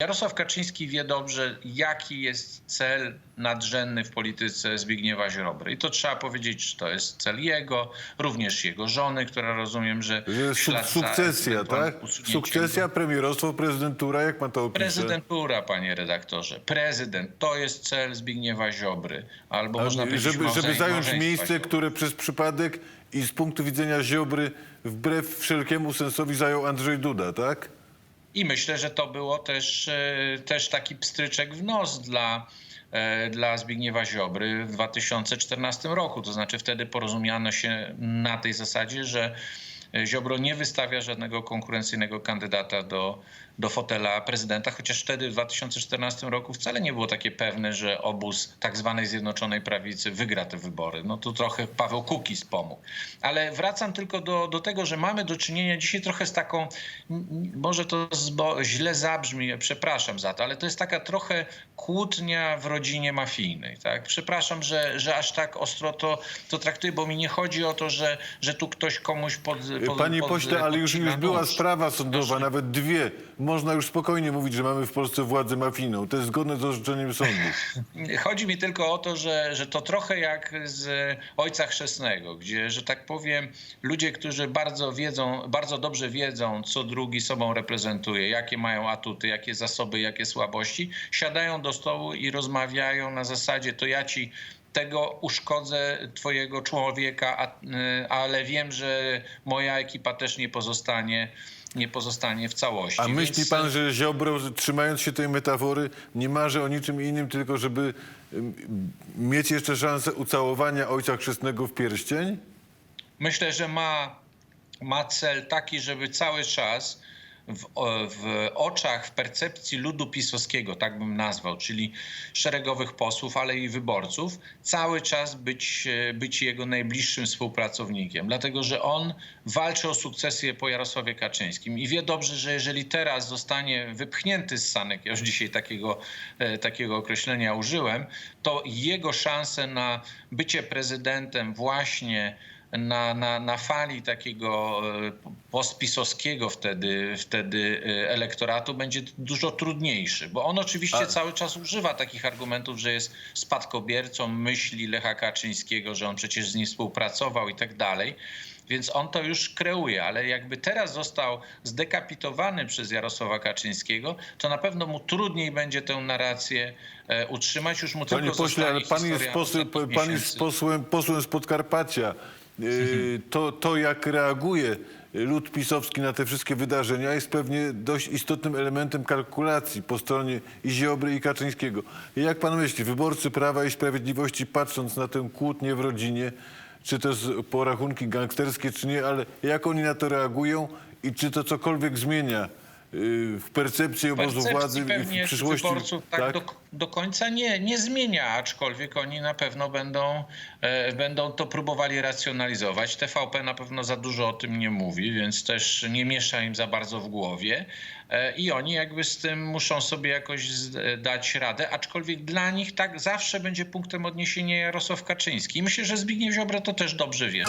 Jarosław Kaczyński wie dobrze, jaki jest cel nadrzędny w polityce Zbigniewa Ziobry. I to trzeba powiedzieć, czy to jest cel jego, również jego żony, która rozumiem, że... Że suk- sukcesja, tak? Sukcesja, premierostwo, prezydentura, jak pan to opisze? Prezydentura, panie redaktorze. Prezydent to jest cel Zbigniewa Ziobry. Albo można powiedzieć żeby, żeby zająć Ziobry. miejsce, które przez przypadek i z punktu widzenia Ziobry wbrew wszelkiemu sensowi zajął Andrzej Duda, tak? I myślę, że to było też, e, też taki pstryczek w nos dla, e, dla Zbigniewa Ziobry w 2014 roku. To znaczy wtedy porozumiano się na tej zasadzie, że Ziobro nie wystawia żadnego konkurencyjnego kandydata do, do fotela prezydenta, chociaż wtedy w 2014 roku wcale nie było takie pewne, że obóz tak zwanej Zjednoczonej Prawicy wygra te wybory. No tu trochę Paweł Kukiz pomógł. Ale wracam tylko do, do tego, że mamy do czynienia dzisiaj trochę z taką, może to zbo, źle zabrzmi, przepraszam za to, ale to jest taka trochę kłótnia w rodzinie mafijnej. Tak? Przepraszam, że, że aż tak ostro to, to traktuję, bo mi nie chodzi o to, że, że tu ktoś komuś pod, pod Panie pośle, ale już, już była sprawa sądowa, nawet dwie. Można już spokojnie mówić, że mamy w Polsce władzę mafijną. To jest zgodne z orzeczeniem sądu. Chodzi mi tylko o to, że, że to trochę jak z Ojca Chrzestnego, gdzie, że tak powiem, ludzie, którzy bardzo wiedzą, bardzo dobrze wiedzą, co drugi sobą reprezentuje, jakie mają atuty, jakie zasoby, jakie słabości, siadają do stołu i rozmawiają na zasadzie, to ja ci tego uszkodzę twojego człowieka, y, ale wiem, że moja ekipa też nie pozostanie, nie pozostanie w całości. A myśli Więc- pan, że Ziobro, trzymając się tej metafory, nie marzy o niczym innym, tylko żeby ym, mieć jeszcze szansę ucałowania ojca chrzestnego w pierścień? Myślę, że ma, ma cel taki, żeby cały czas w, w oczach, w percepcji ludu pisowskiego, tak bym nazwał, czyli szeregowych posłów, ale i wyborców, cały czas być, e, być jego najbliższym współpracownikiem. Dlatego, że on walczy o sukcesję po Jarosławie Kaczyńskim i wie dobrze, że jeżeli teraz zostanie wypchnięty z sanek, ja już dzisiaj takiego, e, takiego określenia użyłem, to jego szanse na bycie prezydentem właśnie na, na, na fali takiego e, postpisowskiego wtedy, wtedy e, elektoratu będzie dużo trudniejszy, bo on oczywiście A- cały czas używa takich argumentów, że jest spadkobiercą myśli Lecha Kaczyńskiego, że on przecież z nim współpracował i tak dalej. Więc on to już kreuje, ale jakby teraz został zdekapitowany przez Jarosława Kaczyńskiego, to na pewno mu trudniej będzie tę narrację e, utrzymać. Już mu Panie tylko pośle, ale pan jest, posłem, pan jest posłem, posłem z Podkarpacia. Yy, To, to, jak reaguje lud pisowski na te wszystkie wydarzenia, jest pewnie dość istotnym elementem kalkulacji po stronie i Ziobry, i Kaczyńskiego. Jak pan myśli, wyborcy Prawa i Sprawiedliwości, patrząc na tę kłótnię w rodzinie, czy to jest porachunki gangsterskie, czy nie, ale jak oni na to reagują i czy to cokolwiek zmienia w percepcji obozu percepcji władzy pewnie w przyszłości? wyborców tak, Do, do końca nie, nie zmienia, aczkolwiek oni na pewno będą, e, będą to próbowali racjonalizować. TVP na pewno za dużo o tym nie mówi, więc też nie miesza im za bardzo w głowie. E, I oni jakby z tym muszą sobie jakoś e, dać radę, aczkolwiek dla nich tak zawsze będzie punktem odniesienia Jarosław Kaczyński. I myślę, że Zbigniew Ziobro to też dobrze wie.